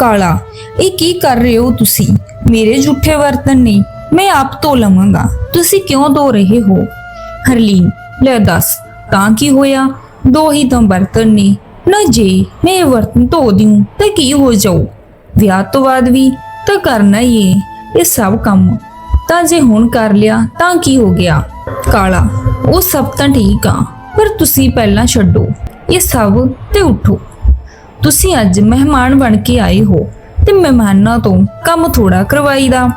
ਕਾਲਾ। ਇਹ ਕੀ ਕਰ ਰਹੇ ਹੋ ਤੁਸੀਂ? ਮੇਰੇ ਝੂਠੇ ਬਰਤਨ ਨੇ। ਮੈਂ ਆਪ ਧੋ ਲਵਾਂਗਾ। ਤੁਸੀਂ ਕਿਉਂ ਧੋ ਰਹੇ ਹੋ? ਹਰਲੀਨ, ਲੈ ਦੱਸ, ਤਾਂ ਕੀ ਹੋਇਆ? ਦੋ ਹੀ ਤਾਂ ਬਰਤਨ ਨੇ। ਨਾ ਜੇ, ਮੈਂ ਇਹ ਬਰਤਨ ਧੋ ਦਿਉ, ਤਾਂ ਕੀ ਹੋ ਜਾਊ? ਵਿਆਹ ਤੋਂ ਬਾਅਦ ਵੀ ਤਾਂ ਕਰਨਾ ਹੀ ਏ, ਇਹ ਸਭ ਕੰਮ। ਤਾਂ ਜੇ ਹੁਣ ਕਰ ਲਿਆ, ਤਾਂ ਕੀ ਹੋ ਗਿਆ? ਕਾਲਾ, ਉਹ ਸਭ ਤਾਂ ਠੀਕ ਆ, ਪਰ ਤੁਸੀਂ ਪਹਿਲਾਂ ਛੱਡੋ। ਇਹ ਸਭ ਤੇ ਉਠੋ। ਤੁਸੀਂ ਅੱਜ ਮਹਿਮਾਨ ਬਣ ਕੇ ਆਏ ਹੋ ਤੇ ਮਹਿਮਾਨਾਂ ਤੋਂ ਕੰਮ ਥੋੜਾ ਕਰਵਾਈਦਾ।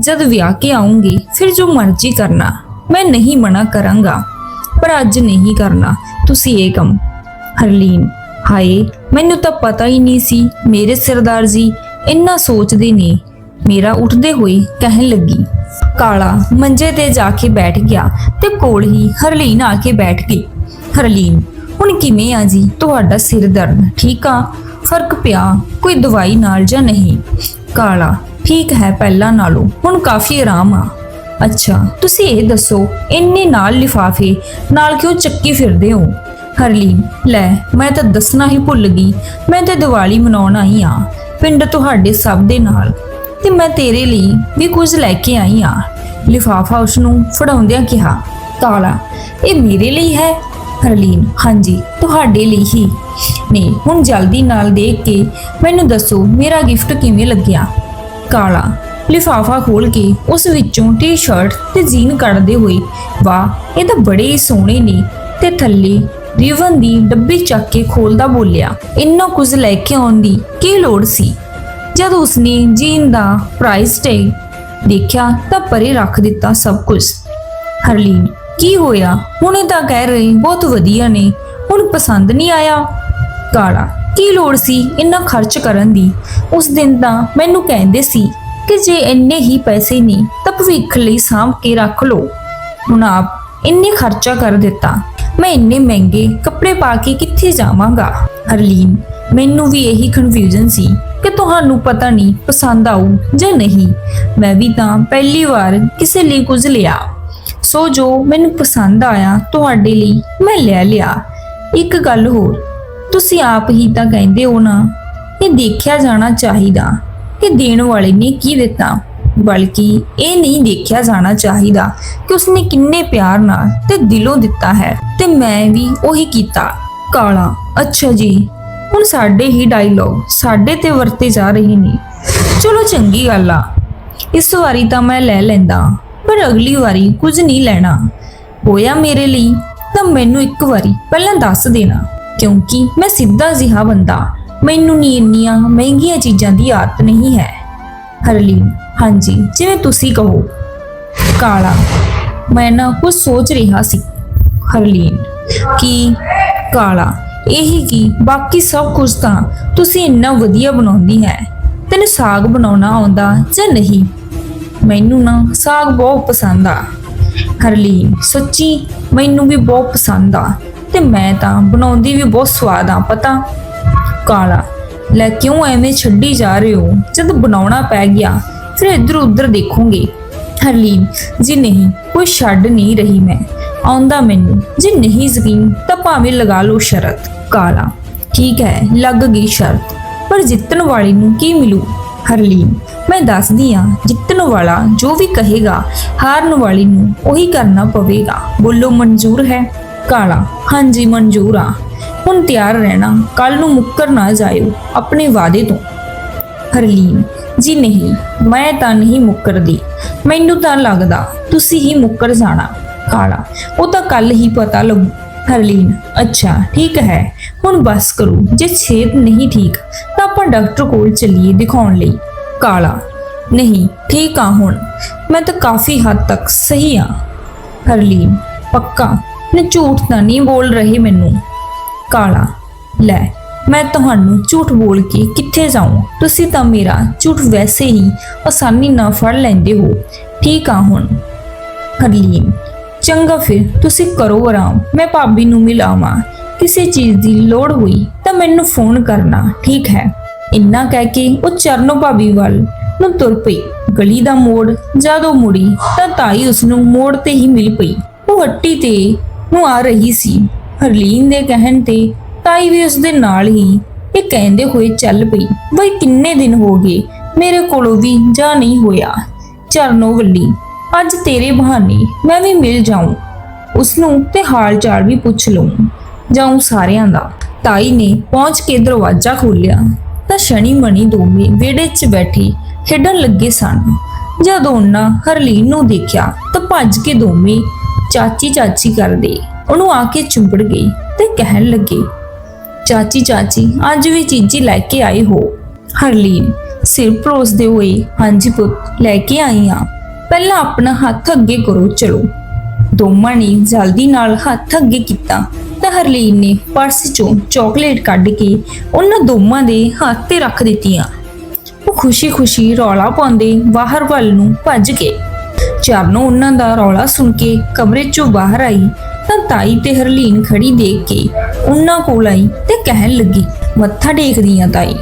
ਜਦ ਵਿਆਹ ਕੇ ਆਉਂਗੇ, ਫਿਰ ਜੋ ਮਰਜ਼ੀ ਕਰਨਾ, ਮੈਂ ਨਹੀਂ ਮਨਾ ਕਰਾਂਗਾ, ਪਰ ਅੱਜ ਨਹੀਂ ਕਰਨਾ, ਤੁਸੀਂ ਇਹ ਕੰਮ। ਹਰਲੀਨ, ਹਾਏ, ਮੈਨੂੰ ਤਾਂ ਪਤਾ ਹੀ ਨਹੀਂ ਸੀ, ਮੇਰੇ ਸਰਦਾਰ ਜੀ ਇੰਨਾ ਸੋਚਦੇ ਨੇ। ਮੇਰਾ ਉੱਠਦੇ ਹੋਏ ਕਹਿਣ ਲੱਗੀ, ਕਾਲਾ ਮੰਜੇ ਤੇ ਜਾ ਕੇ ਬੈਠ ਗਿਆ ਤੇ ਕੋਲ ਹੀ ਹਰਲੀਨ ਆ ਕੇ ਬੈਠ ਗਈ ਹਰਲੀਨ ਹੁਣ ਕਿਵੇਂ ਆ ਜੀ? ਤੁਹਾਡਾ ਸਿਰ ਦਰਦ, ਠੀਕ ਆ? ਫ਼ਰਕ ਪਿਆ, ਕੋਈ ਦਵਾਈ ਨਾਲ ਜਾਂ ਨਹੀਂ? ਕਾਲਾ, ਠੀਕ ਹੈ ਪਹਿਲਾਂ ਨਾਲੋਂ, ਹੁਣ ਕਾਫੀ ਆਰਾਮ ਆ। ਅੱਛਾ, ਤੁਸੀਂ ਇਹ ਦੱਸੋ, ਇੰਨੇ ਨਾਲ ਲਿਫਾਫੇ, ਨਾਲ ਕਿਉਂ ਚੱਕੀ ਫਿਰਦੇ ਹੋ? ਹਰਲੀਨ, ਲੈ, ਮੈਂ ਤਾਂ ਦੱਸਣਾ ਹੀ ਭੁੱਲ ਗਈ, ਮੈਂ ਤੇ ਦੀਵਾਲੀ ਮਨਾਉਣ ਆਈ ਆ ਪਿੰਡ ਤੁਹਾਡੇ ਸਭ ਦੇ ਨਾਲ। ਤੇ ਮੈਂ ਤੇਰੇ ਲਈ ਵੀ ਕੁਝ ਲੈ ਕੇ ਆਈ ਆ ਲਿਫਾਫਾ ਉਸ ਨੂੰ ਫੜਾਉਂਦਿਆਂ ਕਿਹਾ, ਕਾਲਾ, ਇਹ ਮੇਰੇ ਲਈ ਹੈ ਹਰਲੀਨ, ਹਾਂਜੀ, ਤੁਹਾਡੇ ਲਈ ਹੀ। ਨੇ ਹੁਣ ਜਲਦੀ ਨਾਲ ਦੇਖ ਕੇ ਮੈਨੂੰ ਦੱਸੋ, ਮੇਰਾ ਗਿਫਟ ਕਿਵੇਂ ਲੱਗਿਆ? ਕਾਲਾ, ਲਿਫਾਫਾ ਖੋਲ ਕੇ ਉਸ ਵਿੱਚੋਂ ਟੀ-ਸ਼ਰਟ ਤੇ ਜੀਨ ਕੱਢਦੇ ਹੋਏ, ਵਾਹ, ਇਹ ਤਾਂ ਬੜੇ ਸੋਹਣੇ ਨੇ। ਤੇ ਥੱਲੇ ਰਿਵਨ ਦੀ ਡੱਬੀ ਚੱਕ ਕੇ ਖੋਲਦਾ ਬੋਲਿਆ, ਇੰਨਾ ਕੁਝ ਲੈ ਕੇ ਆਉਣ ਦੀ ਕੀ ਲੋੜ ਸੀ? ਜਦ ਉਸਨੇ ਜੀਨ ਦਾ ਪ੍ਰਾਈਸ ਟੈਗ ਦੇਖਿਆ ਤਾਂ ਪਰੇ ਰੱਖ ਦਿੱਤਾ ਸਭ ਕੁਝ। ਹਰਲੀਨ ਕੀ ਹੋਇਆ? ਹੁਣੇ ਤਾਂ ਕਹਿ ਰਹੇ, ਬਹੁਤ ਵਧੀਆ ਨੇ। ਹੁਣ ਪਸੰਦ ਨਹੀਂ ਆਇਆ। ਕਾਲਾ, ਕੀ ਲੋੜ ਸੀ ਇੰਨਾ ਖਰਚ ਕਰਨ ਦੀ? ਉਸ ਦਿਨ ਤਾਂ ਮੈਨੂੰ ਕਹਿੰਦੇ ਸੀ ਕਿ ਜੇ ਇੰਨੇ ਹੀ ਪੈਸੇ ਨੇ ਤਾਂ ਭਵਿੱਖ ਲਈ ਸਾਂਭ ਕੇ ਰੱਖ ਲਓ। ਹੁਣ ਆਪ ਇੰਨੇ ਖਰਚਾ ਕਰ ਦਿੱਤਾ। ਮੈਂ ਇੰਨੇ ਮਹਿੰਗੇ ਕੱਪੜੇ ਪਾ ਕੇ ਕਿੱਥੇ ਜਾਵਾਂਗਾ? ਹਰਲੀਨ, ਮੈਨੂੰ ਵੀ ਇਹੀ ਕਨਫਿਊਜ਼ਨ ਸੀ ਕਿ ਤੁਹਾਨੂੰ ਪਤਾ ਨਹੀਂ ਪਸੰਦ ਆਊ ਜਾਂ ਨਹੀਂ। ਮੈਂ ਵੀ ਤਾਂ ਪਹਿਲੀ ਵਾਰ ਕਿਸੇ ਲਈ ਕੁਝ ਲਿਆ। ਸੋ ਜੋ ਮੈਨੂੰ ਪਸੰਦ ਆਇਆ, ਤੁਹਾਡੇ ਲਈ ਮੈਂ ਲੈ ਲਿਆ। ਇੱਕ ਗੱਲ ਹੋਰ, ਤੁਸੀਂ ਆਪ ਹੀ ਤਾਂ ਕਹਿੰਦੇ ਹੋ ਨਾ, ਇਹ ਦੇਖਿਆ ਜਾਣਾ ਚਾਹੀਦਾ ਕਿ ਦੇਣ ਵਾਲੇ ਨੇ ਕੀ ਦਿੱਤਾ, ਬਲਕਿ ਇਹ ਨਹੀਂ ਦੇਖਿਆ ਜਾਣਾ ਚਾਹੀਦਾ ਕਿ ਉਸਨੇ ਕਿੰਨੇ ਪਿਆਰ ਨਾਲ ਤੇ ਦਿਲੋਂ ਦਿੱਤਾ ਹੈ। ਤੇ ਮੈਂ ਵੀ ਉਹੀ ਕੀਤਾ। ਕਾਲਾ, ਅੱਛਾ ਜੀ, ਹੁਣ ਸਾਡੇ ਹੀ ਡਾਇਲੌਗ ਸਾਡੇ ਤੇ ਵਰਤੇ ਜਾ ਰਹੇ ਨੇ। ਚਲੋ ਚੰਗੀ ਗੱਲ ਆ, ਇਸ ਵਾਰੀ ਤਾਂ ਮੈਂ ਲੈ ਲੈਂਦਾ। ਪਰ ਅਗਲੀ ਵਾਰੀ ਕੁਝ ਨਹੀਂ ਲੈਣਾ। ਹੋਇਆ ਮੇਰੇ ਲਈ, ਤਾਂ ਮੈਨੂੰ ਇੱਕ ਵਾਰੀ ਪਹਿਲਾਂ ਦੱਸ ਦੇਣਾ, ਕਿਉਂਕਿ ਮੈਂ ਸਿੱਧਾ ਜਿਹਾ ਬੰਦਾ। ਮੈਨੂੰ ਨਹੀਂ ਇੰਨੀਆਂ ਮਹਿੰਗੀਆਂ ਚੀਜ਼ਾਂ ਦੀ ਆਦਤ ਨਹੀਂ ਹੈ। ਹਰਲੀਨ, ਹਾਂਜੀ, ਜਿਵੇਂ ਤੁਸੀਂ ਕਹੋ। ਕਾਲਾ, ਮੈਂ ਨਾ ਕੁਝ ਸੋਚ ਰਿਹਾ ਸੀ। ਹਰਲੀਨ, ਕਿ? ਕਾਲਾ, ਇਹ ਕੀ? ਬਾਕੀ ਸਭ ਕੁਝ ਤਾਂ ਤੁਸੀਂ ਇੰਨਾ ਵਧੀਆ ਬਣਾਉਂਦੀ ਹੈ। ਤੈਨੂੰ ਸਾਗ ਬਣਾਉਣਾ ਆਉਂਦਾ ਜਾਂ ਨਹੀਂ? ਮੈਨੂੰ ਨਾ ਸਾਗ ਬਹੁਤ ਪਸੰਦ ਆ। ਹਰਲੀਨ, ਸੱਚੀ ਮੈਨੂੰ ਵੀ ਬਹੁਤ ਪਸੰਦ ਆ ਤੇ ਮੈਂ ਤਾਂ ਬਣਾਉਂਦੀ ਵੀ ਬਹੁਤ ਸਵਾਦ ਆ, ਪਤਾ? ਕਾਲਾ, ਲੈ ਕਿਉਂ ਐਵੇਂ ਛੱਡੀ ਜਾ ਰਹੇ ਹੋ? ਜਦ ਬਣਾਉਣਾ ਪੈ ਗਿਆ, ਫਿਰ ਇੱਧਰ ਉੱਧਰ ਦੇਖੂੰਗੇ। ਹਰਲੀਨ, ਜੀ ਨਹੀਂ, ਕੋਈ ਛੱਡ ਨਹੀਂ ਰਹੀ ਮੈਂ। ਆਉਂਦਾ ਮੈਨੂੰ, ਜੇ ਨਹੀਂ ਜ਼ਕੀਨ ਤਾਂ ਭਾਵੇਂ ਲਗਾ ਲਓ ਸ਼ਰਤ। ਕਾਲਾ, ਠੀਕ ਹੈ, ਲੱਗ ਗਈ ਸ਼ਰਤ, ਪਰ ਜਿੱਤਣ ਵਾਲੇ ਨੂੰ ਕੀ ਮਿਲੂ? ਹਰਲੀਨ, ਮੈਂ ਦੱਸਦੀ ਆ ਜਿੱਤਣ ਵਾਲਾ ਜੋ ਵੀ ਕਹੇਗਾ, ਹਾਰਨ ਵਾਲੀ ਨੂੰ ਉਹੀ ਕਰਨਾ ਪਵੇਗਾ। ਬੋਲੋ, ਮਨਜ਼ੂਰ ਹੈ? ਕਾਲਾ, ਹਾਂਜੀ, ਮਨਜ਼ੂਰ ਆ ਹੁਣ ਤਿਆਰ ਰਹਿਣਾ ਕੱਲ ਨੂੰ ਮੁੱਕਰ ਨਾ ਜਾਇਓ, ਆਪਣੇ ਵਾਅਦੇ ਤੋਂ। ਹਰਲੀਨ, ਜੀ ਨਹੀਂ, ਮੈਂ ਤਾਂ ਨਹੀਂ ਮੁੱਕਰਦੀ। ਮੈਨੂੰ ਤਾਂ ਲੱਗਦਾ, ਤੁਸੀਂ ਹੀ ਮੁੱਕਰ ਜਾਣਾ। ਕਾਲਾ, ਉਹ ਤਾਂ ਕੱਲ ਹੀ ਪਤਾ ਲੱਗੂ। ਹਰਲੀਨ ਅੱਛਾ, ਠੀਕ ਹੈ। ਹੁਣ ਬਸ ਕਰੋ। ਜੇ ਛੇਤ ਨਹੀਂ ਠੀਕ, ਤਾਂ ਆਪਾਂ ਡਾਕਟਰ ਕੋਲ ਚੱਲੀਏ ਦਿਖਾਉਣ ਲਈ। ਕਾਲਾ, ਨਹੀਂ, ਠੀਕ ਆ ਹੁਣ। ਮੈਂ ਤਾਂ ਕਾਫੀ ਹੱਦ ਤੱਕ ਸਹੀ ਆ। ਹਰਲੀਨ, ਪੱਕਾ? ਨੇ ਝੂਠ ਤਾਂ ਨਹੀਂ ਬੋਲ ਰਹੇ ਮੈਨੂੰ। ਕਾਲਾ, ਲੈ, ਮੈਂ ਤੁਹਾਨੂੰ ਝੂਠ ਬੋਲ ਕੇ ਕਿੱਥੇ ਜਾਉਂ ਤੁਸੀਂ ਤਾਂ ਮੇਰਾ ਝੂਠ ਵੈਸੇ ਹੀ ਆਸਾਨੀ ਨਾਲ ਫੜ ਲੈਂਦੇ ਹੋ। ਠੀਕ ਆ ਹੁਣ। ਹਰਲੀਨ ਚੰਗਾ ਫਿਰ ਤੁਸੀਂ ਕਰੋ ਆਰਾਮ। ਮੈਂ ਭਾਬੀ ਨੂੰ ਮਿਲਾਵਾਂ। ਕਿਸੇ ਚੀਜ਼ ਦੀ ਲੋੜ ਹੋਈ ਤਾਂ ਮੈਨੂੰ ਫੋਨ ਕਰਨਾ, ਠੀਕ ਹੈ? ਇੰਨਾ ਕਹਿ ਕੇ ਉਹ ਚਰਨੋ ਭਾਬੀ ਵੱਲ ਨੂੰ ਤੁਰ ਪਈ। ਗਲੀ ਦਾ ਮੋੜ ਜਦੋਂ ਮੁੜੀ ਤਾਂ ਤਾਈ ਉਸ ਨੂੰ ਮੋੜ ਤੇ ਹੀ ਮਿਲ ਪਈ। ਉਹ ਹੱਟੀ ਤੇ ਨੂੰ ਆ ਰਹੀ ਸੀ। ਹਰਲੀਨ ਦੇ ਕਹਿਣ ਤੇ ਤਾਈ ਵੀ ਉਸ ਦੇ ਨਾਲ ਹੀ ਇਹ ਕਹਿੰਦੇ ਹੋਏ ਚੱਲ ਪਈ। ਬਈ ਕਿੰਨੇ ਦਿਨ ਹੋ ਗਏ ਮੇਰੇ ਕੋਲੋਂ ਵੀ ਜਾ ਨਹੀਂ ਹੋਇਆ। ਚਰਨੋ ਵੱਲੀ ਅੱਜ ਤੇਰੇ ਬਹਾਨੇ ਮੈਂ ਵੀ ਮਿਲ ਜਾਉਂ ਉਸ ਨੂੰ ਤੇ ਹਾਲ ਚਾਲ ਵੀ ਪੁੱਛ ਲਊਂ। ਜਾਉਂ ਸਾਰਿਆਂ ਦਾ। ਤਾਈ ਨੇ ਪਹੁੰਚ ਕੇ ਦਰਵਾਜ਼ਾ ਖੋਲ੍ਹਿਆ। ਤਾਂ ਸ਼ਨੀ ਮਣੀ ਦੋਵੇਂ ਵਿਹੜੇ 'ਚ ਬੈਠੇ ਖੇਡਣ ਲੱਗੇ ਸਨ। ਜਦੋਂ ਉਹਨਾਂ ਹਰਲੀਨ ਨੂੰ ਦੇਖਿਆ ਤਾਂ ਭੱਜ ਕੇ ਦੋਵੇਂ ਚਾਚੀ ਚਾਚੀ ਕਰਦੇ। ਉਹਨੂੰ ਆ ਕੇ ਚੁੰਬੜ ਗਈ ਤੇ ਕਹਿਣ ਲੱਗੇ ਚਾਚੀ ਚਾਚੀ ਅੱਜ ਵੀ ਚੀਜ਼ੀ ਲੈ ਕੇ ਆਏ ਹੋ? ਹਰਲੀਨ ਸਿਰ ਪਰੋਸਦੇ ਹੋਏ, ਹਾਂਜੀ ਪੁੱਤ, ਲੈ ਕੇ ਆਈ ਆ। ਪਹਿਲਾਂ ਆਪਣਾ ਹੱਥ ਅੱਗੇ ਕਰੋ, ਚਲੋ। ਦੋਵਾਂ ਨੇ ਜਲਦੀ ਨਾਲ ਹੱਥ ਅੱਗੇ ਕੀਤਾ ਤਾਂ ਹਰਲੀਨ ਨੇ ਪਰਸ ਚੋਂ ਚਾਕਲੇਟ ਕੱਢ ਕੇ ਉਹਨਾਂ ਦੋਵਾਂ ਦੇ ਹੱਥ ਤੇ ਰੱਖ ਦਿੱਤੀਆਂ। ਉਹ ਖੁਸ਼ੀ-ਖੁਸ਼ੀ ਰੌਲਾ ਪਾਉਂਦੇ ਬਾਹਰ ਵੱਲ ਨੂੰ ਭੱਜ ਗਏ। ਚਰਨੋਂ ਉਹਨਾਂ ਦਾ ਰੌਲਾ ਸੁਣ ਕੇ ਕਮਰੇ ਚੋਂ ਬਾਹਰ ਆਈ ਤਾਂ ਤਾਈ ਤੇ ਹਰਲੀਨ ਖੜੀ ਦੇਖ ਕੇ ਉਹਨਾਂ ਕੋਲ ਆਈ ਤੇ ਕਹਿਣ ਲੱਗੀ, ਮੱਥਾ ਟੇਕਦੀਆਂ ਤਾਈ।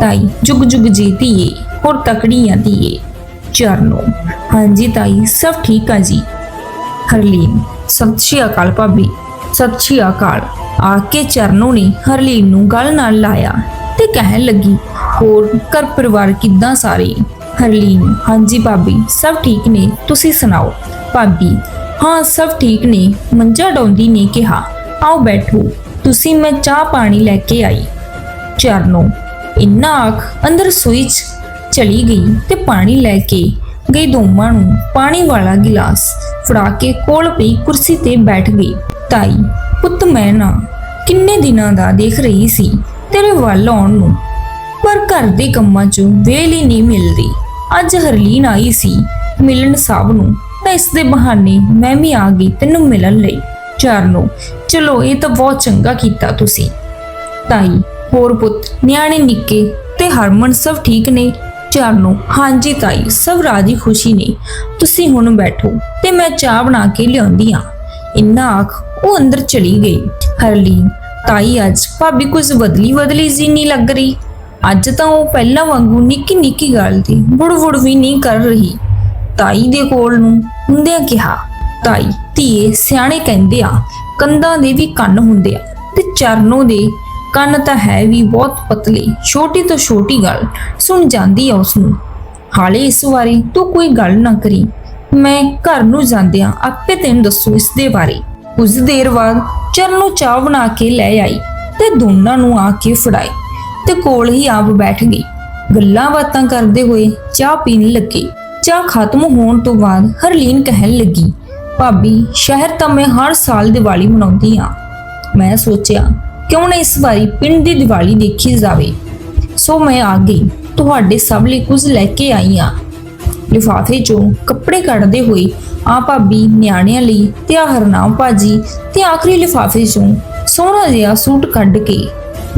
ਤਾਈ ਜੁਗ ਜੁਗ ਜੀ ਧੀਏ, ਹੋਰ ਤਕੜੀ ਆ ਧੀਏ। ਚਰਨੋ ਹਾਂਜੀ ਤਾਈ, ਸਭ ਠੀਕ ਆ ਜੀ। ਹਰਲੀਨ, ਸਤਿ ਸ਼੍ਰੀ ਅਕਾਲ ਭਾਬੀ। ਸਤਿ ਸ਼੍ਰੀ ਅਕਾਲ। ਆ ਕੇ ਚਰਨੋ ਨੇ ਹਰਲੀਨ ਨੂੰ ਗਲ ਨਾਲ ਲਾਇਆ ਤੇ ਕਹਿਣ ਲੱਗੀ, ਹੋਰ ਘਰ ਪਰਿਵਾਰ ਕਿੱਦਾਂ ਸਾਰੇ? ਹਰਲੀਨ, ਹਾਂਜੀ ਭਾਬੀ, ਸਭ ਠੀਕ ਨੇ, ਤੁਸੀਂ ਸੁਣਾਓ? ਭਾਬੀ, ਹਾਂ, ਸਭ ਠੀਕ ਨੇ, ਮੰਜਾ ਡਾਉਂਦੀ ਨੇ ਕਿਹਾ। ਆਓ ਬੈਠੋ, ਤੁਸੀਂ ਮੈਂ ਚਾਹ ਪਾਣੀ ਲੈ ਕੇ ਆਈ। ਚਰਨੋ ਇੰਨਾ ਆਖ, ਅੰਦਰ ਸੂਈ ਚਲੀ ਗਈ ਤੇ ਪਾਣੀ ਲੈ ਕੇ ਗਈ ਦੋਵਾਂ ਨੂੰ ਪਾਣੀ ਵਾਲਾ ਗਿਲਾਸ ਫੜਾ ਕੇ ਕੋਲ ਪਈ ਕੁਰਸੀ ਤੇ ਬੈਠ ਗਈ। ਤਾਈ, ਪੁੱਤ, ਮੈਂ ਨਾ ਕਿੰਨੇ ਦਿਨਾਂ ਦਾ ਦੇਖ ਰਹੀ ਸੀ ਤੇਰੇ ਵੱਲ ਆਉਣ ਨੂੰ, ਪਰ ਘਰ ਦੇ ਕੰਮਾਂ 'ਚੋਂ ਵੇਲ ਹੀ ਨਹੀਂ ਮਿਲਦੀ। ਅੱਜ ਹਰਲੀਨ ਆਈ ਸੀ ਮਿਲਣ ਸਭ ਨੂੰ, ਤਾਂ ਇਸ ਦੇ ਬਹਾਨੇ ਮੈਂ ਵੀ ਆ ਗਈ ਤੈਨੂੰ ਮਿਲਣ ਲਈ। ਚਰਨੋ ਚਲੋ, ਇਹ ਤਾਂ ਬਹੁਤ ਚੰਗਾ ਕੀਤਾ ਤੁਸੀਂ। ਤਾਈ, ਹੋਰ ਪੁੱਤ, ਨਿਆਣੇ ਨਿੱਕੇ ਤੇ ਹਰਮਨ ਸਭ ਠੀਕ ਨੇ ਚਰਨੋ ਹਾਂਜੀ ਤਾਈ, ਸਭ ਰਾਜੀ ਖੁਸ਼ੀ ਨੇ। ਤੁਸੀਂ ਹੁਣ ਬੈਠੋ ਤੇ ਮੈਂ ਚਾਹ ਬਣਾ ਕੇ ਲਿਆਉਂਦੀ ਆ ਇੰਨਾ ਆਖ, ਉਹ ਅੰਦਰ ਚਲੀ ਗਈ। ਹਰਲੀਨ, ਤਾਈ, ਅੱਜ ਭਾਬੀ ਕੁਝ ਬਦਲੀ ਬਦਲੀ ਜੀ ਨਹੀਂ ਲੱਗ ਰਹੀ। ਅੱਜ ਤਾਂ ਉਹ ਪਹਿਲਾਂ ਵਾਂਗੂ ਨਿੱਕੀ ਨਿੱਕੀ ਗੱਲ ਦੀ ਬੁੜ-ਬੁੜ ਵੀ ਨਹੀਂ ਕਰ ਰਹੀ। ਤਾਈ ਦੇ ਕੋਲ ਨੂੰ ਹੁੰਦਿਆਂ ਕਿਹਾ, ਤਾਈ, ਧੀਏ, ਸਿਆਣੇ ਕਹਿੰਦੇ ਆ, ਕੰਧਾਂ ਦੇ ਵੀ ਕੰਨ ਹੁੰਦੇ ਆ ਤੇ ਚਰਨੋਂ ਦੇ ਕੰਨ ਤਾਂ ਹੈ ਵੀ ਬਹੁਤ ਪਤਲੇ, ਛੋਟੀ ਤੋਂ ਛੋਟੀ ਗੱਲ, ਸੁਣ ਜਾਂਦੀ ਆ ਉਸ ਨੂੰ ਹਾਲੇ ਇਸ ਵਾਰੀ ਤੂੰ ਕੋਈ ਗੱਲ ਨਾ ਕਰੀ। ਮੈਂ ਘਰ ਨੂੰ ਜਾਂਦਿਆਂ ਆਪੇ ਤੈਨੂੰ ਦੱਸੂ ਇਸ ਦੇ ਬਾਰੇ। ਕੁਝ ਦੇਰ ਬਾਅਦ ਚਰਨੋਂ ਚਾਹ ਬਣਾ ਕੇ ਲੈ ਆਈ ਤੇ ਦੋਨਾਂ ਨੂੰ ਆ ਕੇ ਫੜਾਈ ਤੇ ਕੋਲ ਹੀ ਆਪ ਬੈਠ ਗਈ। ਗੱਲਾਂ ਬਾਤਾਂ ਕਰਦੇ ਹੋਏ ਚਾਹ ਪੀਣ ਲੱਗੇ। ਚਾਹ ਖਤਮ ਹੋਣ ਤੋਂ ਬਾਅਦ ਹਰਲੀਨ ਕਹਿਣ ਲੱਗੀ, ਭਾਬੀ, ਸ਼ਹਿਰ ਤਾਂ ਮੈਂ ਹਰ ਸਾਲ ਦੀਵਾਲੀ ਮਨਾਉਂਦੀ ਆ। ਮੈਂ ਸੋਚਿਆ ਕਿਉਂ ਨਾ ਇਸ ਵਾਰੀ ਪਿੰਡ ਦੀ ਦੀਵਾਲੀ ਦੇਖੀ ਜਾਵੇ? ਸੋ ਮੈਂ ਆ ਗਈ। ਤੁਹਾਡੇ ਸਭ ਲਈ ਕੁਝ ਲੈ ਕੇ ਆਈ ਆ ਲਿਫਾਫੇ ਚੋਂ ਕੱਪੜੇ ਕੱਢਦੇ ਹੋਏ ਆ ਭਾਬੀ ਨਿਆਣਿਆਂ ਲਈ ਤੇ ਆ ਹਰਨਾਮ ਭਾਜੀ ਤੇ ਆਖਰੀ ਲਿਫਾਫੇ ਚੋਂ ਸੋਹਣਾ ਜਿਹਾ ਸੂਟ ਕੱਢ ਕੇ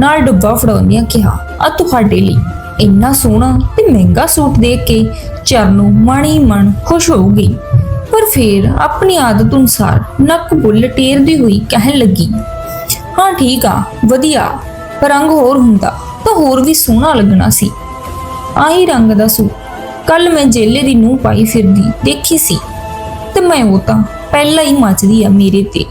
ਨਾਲ ਡੱਬਾ ਫੜਾਉਂਦਿਆਂ ਕਿਹਾ, ਆ ਤੁਹਾਡੇ ਲਈ ਇੰਨਾ ਸੋਹਣਾ ਤੇ ਮਹਿੰਗਾ ਸੂਟ ਦੇਖ ਕੇ ਚਰਨੂ ਮਾਣੀ ਮਨ ਖੁਸ਼ ਹੋ ਗਈ। ਪਰ ਫਿਰ ਆਪਣੀ ਆਦਤ ਅਨੁਸਾਰ ਨੱਕ ਬੁੱਲ ਟੇਰਦੀ ਹੋਈ ਕਹਿਣ ਲੱਗੀ ਹਾਂ, ਠੀਕ ਆ, ਵਧੀਆ, ਪਰ ਰੰਗ ਹੋਰ ਹੁੰਦਾ, ਤਾਂ ਹੋਰ ਵੀ ਸੋਹਣਾ ਲੱਗਣਾ ਸੀ। ਆਹੀ ਰੰਗ ਦਾ ਸੂਟ ਕੱਲ ਮੈਂ ਜੇਲੇ ਦੀ ਨੂੰ ਪਾਈ ਫਿਰਦੀ ਦੇਖੀ ਸੀ। ਤੇ ਮੈਂ ਉਹ ਤਾਂ ਪਹਿਲਾਂ ਹੀ ਮੱਚਦੀ ਆ ਮੇਰੇ ਤੇ।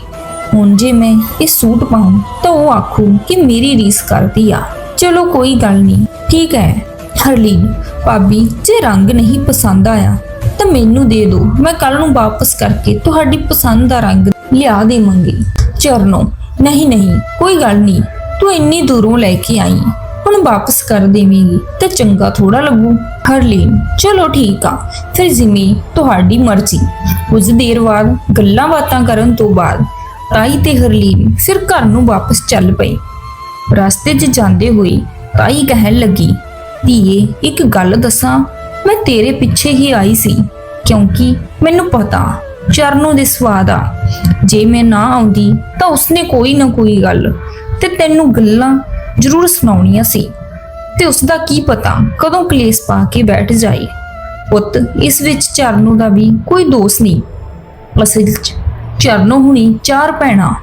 ਹੁਣ ਜੇ ਮੈਂ ਇਹ ਸੂਟ ਪਾਉਂ, ਤਾਂ ਉਹ ਆਖੂ ਕਿ ਮੇਰੀ ਰੀਸ ਕਰਦੀ ਆ। ਚਲੋ, ਕੋਈ ਗੱਲ ਨਹੀਂ, ਠੀਕ ਹੈ। ਹਰਲੀਨ, ਭਾਬੀ, ਜੇ ਰੰਗ ਨਹੀਂ ਪਸੰਦ ਆਇਆ, ਤਾਂ ਮੈਨੂੰ ਦੇ ਦਿਓ। ਮੈਂ ਕੱਲ ਨੂੰ ਵਾਪਸ ਕਰਕੇ ਤੁਹਾਡੀ ਪਸੰਦ ਦਾ ਰੰਗ ਲਿਆ ਦੇਵਾਂਗੀ। ਚਰਨੋ ਨਹੀਂ ਨਹੀਂ, ਕੋਈ ਗੱਲ ਨਹੀਂ। ਤੂੰ ਇੰਨੀ ਦੂਰੋਂ ਲੈ ਕੇ ਆਈ। ਹੁਣ ਵਾਪਸ ਕਰ ਦੇਵੇਂਗੀ ਤੇ ਚੰਗਾ ਥੋੜਾ ਲੱਗੂ। ਹਰਲੀਨ ਚਲੋ ਠੀਕ ਆ। ਫਿਰ ਜਿਵੇਂ ਤੁਹਾਡੀ ਮਰਜ਼ੀ। ਕੁਝ ਦੇਰ ਬਾਅਦ ਗੱਲਾਂ ਬਾਤਾਂ ਕਰਨ ਤੋਂ ਬਾਅਦ ਤਾਈ ਤੇ ਹਰਲੀਨ ਫਿਰ ਘਰ ਨੂੰ ਵਾਪਸ ਚੱਲ ਪਏ। ਰਸਤੇ 'ਚ ਜਾਂਦੇ ਹੋਏ ਤਾਈ ਕਹਿਣ ਲੱਗੀ, ਧੀਏ, ਇੱਕ ਗੱਲ ਦੱਸਾਂ। ਮੈਂ ਤੇਰੇ ਪਿੱਛੇ ਹੀ ਆਈ ਸੀ, ਕਿਉਂਕਿ ਮੈਨੂੰ ਪਤਾ ਚਰਨੋਂ ਦੇ ਸਵਾਦ ਆ। ਜੇ ਮੈਂ ਨਾ ਆਉਂਦੀ ਤਾਂ ਉਸਨੇ ਕੋਈ ਨਾ ਕੋਈ ਗੱਲ ਤੇ ਤੈਨੂੰ ਗੱਲਾਂ ਜ਼ਰੂਰ ਸੁਣਾਉਣੀਆਂ ਸੀ। ਤੇ ਉਸ ਦਾ ਕੀ ਪਤਾ ਕਦੋਂ ਕਲੇਸ਼ ਪਾ ਕੇ ਬੈਠ ਜਾਏ। ਪੁੱਤ, ਇਸ ਵਿੱਚ ਚਰਨੋਂ ਦਾ ਵੀ ਕੋਈ ਦੋਸ਼ ਨਹੀਂ। ਅਸਲ ਵਿੱਚ ਚਰਨੋਂ ਹੁਣੀ ਚਾਰ ਭੈਣਾਂ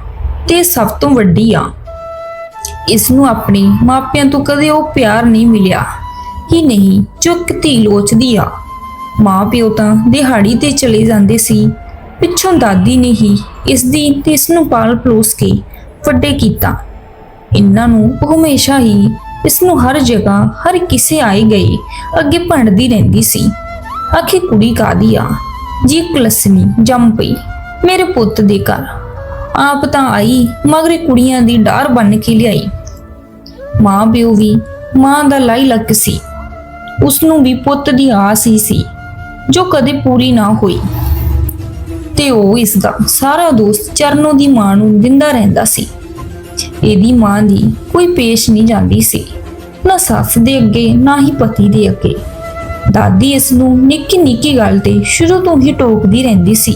ਤੇ ਸਭ ਤੋਂ ਵੱਡੀ ਆ। ਇਸ ਨੂੰ ਆਪਣੇ ਮਾਪਿਆਂ ਤੋਂ ਕਦੇ ਉਹ ਪਿਆਰ ਨਹੀਂ ਮਿਲਿਆ। ਹੀ ਨਹੀਂ ਜੋ ਧੀ ਲੋਚਦੀ ਆ। ਮਾਂ ਪਿਓ ਤਾਂ ਦਿਹਾੜੀ ਤੇ ਚਲੇ ਜਾਂਦੇ ਸੀ। ਪਿੱਛੋਂ ਦਾਦੀ ਨੇ ਹੀ ਇਸ ਦੀ ਤੇ ਇਸ ਨੂੰ ਪਾਲ ਪਲੋਸ ਕੇ ਵੱਡੇ ਕੀਤਾ। ਇਹਨਾਂ ਨੂੰ ਉਹ ਹਮੇਸ਼ਾ ਹੀ ਇਸ ਨੂੰ ਹਰ ਜਗ੍ਹਾ, ਹਰ ਕਿਸੇ ਆਏ ਗਏ ਅੱਗੇ ਭੰਡਦੀ ਰਹਿੰਦੀ ਸੀ। ਆਖੇ, ਕੁੜੀ ਕਾਦੀ ਆ? ਜੀ ਕਲਸਨੀ ਜੰਮ ਪਈ, ਮੇਰੇ ਪੁੱਤ ਦੇ ਘਰ। ਆਪ ਤਾਂ ਆਈ, ਮਗਰੇ ਕੁੜੀਆਂ ਦੀ ਡਾਰ ਬਣ ਕੇ ਲਿਆਈ। ਮਾਂ ਪਿਓ ਵੀ ਮਾਂ ਦਾ ਲਾਈ ਲੱਕ ਸੀ। ਉਸ ਨੂੰ ਵੀ ਪੁੱਤ ਦੀ ਆਸ ਹੀ ਸੀ, ਜੋ ਕਦੇ ਪੂਰੀ ਨਾ ਹੋਈ। ਤੇ ਉਹ ਇਸ ਦਾ ਸਾਰਾ ਦੋਸਤ ਚਰਨੋ ਦੀ ਮਾਂ ਨੂੰ ਦਿੰਦਾ ਰਹਿੰਦਾ ਸੀ। ਇਹਦੀ ਮਾਂ ਦੀ ਕੋਈ ਪੇਸ਼ ਨਹੀਂ ਜਾਂਦੀ ਸੀ। ਨਾ ਸੱਸ ਦੇ ਅੱਗੇ, ਨਾ ਹੀ ਪਤੀ ਦੇ ਅੱਗੇ। ਦਾਦੀ ਇਸ ਨੂੰ ਨਿੱਕੀ ਨਿੱਕੀ ਗੱਲ ਤੇ ਸ਼ੁਰੂ ਤੋਂ ਹੀ ਟੋਕਦੀ ਰਹਿੰਦੀ ਸੀ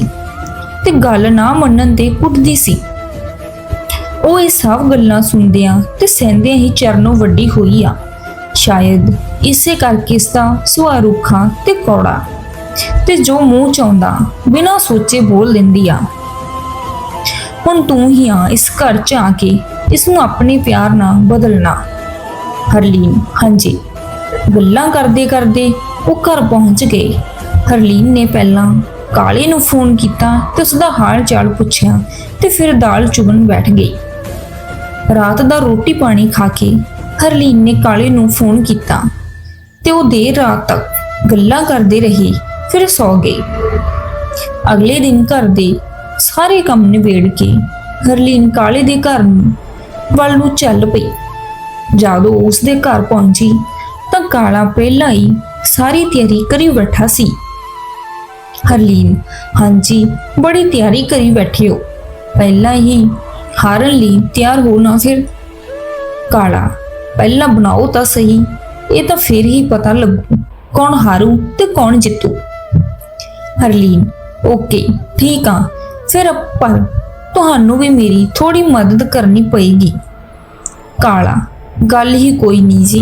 ਤੇ ਗੱਲ ਨਾ ਮੰਨਣ ਤੇ ਕੁੱਟਦੀ ਸੀ। ਉਹ ਇਹ ਸਭ ਗੱਲਾਂ ਸੁਣਦਿਆਂ ਤੇ ਸਹਿੰਦਿਆਂ ਹੀ ਚਰਨੋਂ ਵੱਡੀ ਹੋਈ ਆ। ਸ਼ਾਇਦ ਇਸੇ ਕਰਕੇ ਇਸ ਦਾ ਸੁਭਾਅ ਰੁੱਖਾ ਤੇ ਕੌੜਾ। ਤੇ ਜੋ ਮੂੰਹ ਚਾਹੁੰਦਾ, ਬਿਨਾਂ ਸੋਚੇ ਬੋਲ ਦਿੰਦੀ ਆ। ਹੁਣ ਤੂੰ ਹੀ ਆ, ਇਸ ਘਰ ਚ ਆ ਕੇ, ਇਸ ਨੂੰ ਆਪਣੇ ਪਿਆਰ ਨਾਲ ਬਦਲਣਾ। ਹਰਲੀਨ, ਹਾਂਜੀ। ਗੱਲਾਂ ਕਰਦੇ ਕਰਦੇ ਉਹ ਘਰ ਪਹੁੰਚ ਗਏ। ਹਰਲੀਨ ਨੇ ਪਹਿਲਾਂ ਕਾਲੇ ਨੂੰ ਫੋਨ ਕੀਤਾ ਤੇ ਉਸ ਦਾ ਹਾਲ ਚਾਲ ਪੁੱਛਿਆ ਤੇ ਫਿਰ ਦਾਲ ਚੁਗਣ ਬੈਠ ਗਈ। ਰਾਤ ਦਾ ਰੋਟੀ ਪਾਣੀ ਖਾ ਕੇ ਹਰਲੀਨ ਨੇ ਕਾਲੇ ਨੂੰ ਫੋਨ ਕੀਤਾ ਤੇ ਉਹ ਦੇਰ ਰਾਤ ਤੱਕ ਗੱਲਾਂ ਕਰਦੇ ਰਹੀ। ਫਿਰ ਸੌ ਗਏ ਅਗਲੇ ਦਿਨ ਘਰ ਦੇ ਸਾਰੇ ਕੰਮ ਨਿਬੇੜ ਕੇ ਹਰਲੀਨ ਕਾਲੇ ਦੇ ਘਰ ਨੂੰ ਵੱਲ ਨੂੰ ਚੱਲ ਪਈ। ਜਦੋਂ ਉਸ ਦੇ ਘਰ ਪਹੁੰਚੀ ਤਾਂ ਕਾਲਾ ਪਹਿਲਾਂ ਹੀ ਸਾਰੀ ਤਿਆਰੀ ਕਰੀ ਬੈਠਾ ਸੀ। ਹਰਲੀਨ, ਹਾਂਜੀ, ਬੜੀ ਤਿਆਰੀ ਕਰੀ ਬੈਠੇ ਹੋ। ਪਹਿਲਾਂ ਹੀ ਹਾਰਨ ਲਈ ਤਿਆਰ ਹੋ ਨਾ ਫਿਰ। ਕਾਲਾ, ਪਹਿਲਾਂ ਬਣਾਓ ਤਾਂ ਸਹੀ, ਇਹ ਤਾਂ ਫਿਰ ਹੀ ਪਤਾ ਲੱਗੂ ਕੌਣ ਹਾਰੂ ਤੇ ਕੌਣ ਜਿੱਤੂ। ਹਰਲੀਨ। ਓਕੇ, ਠੀਕ ਆ। ਫਿਰ ਪਰ ਤੁਹਾਨੂੰ ਵੀ ਮੇਰੀ ਥੋੜੀ ਮਦਦ ਕਰਨੀ ਪਏਗੀ। ਕਾਲਾ, ਗੱਲ ਹੀ ਕੋਈ ਨਹੀਂ ਜੀ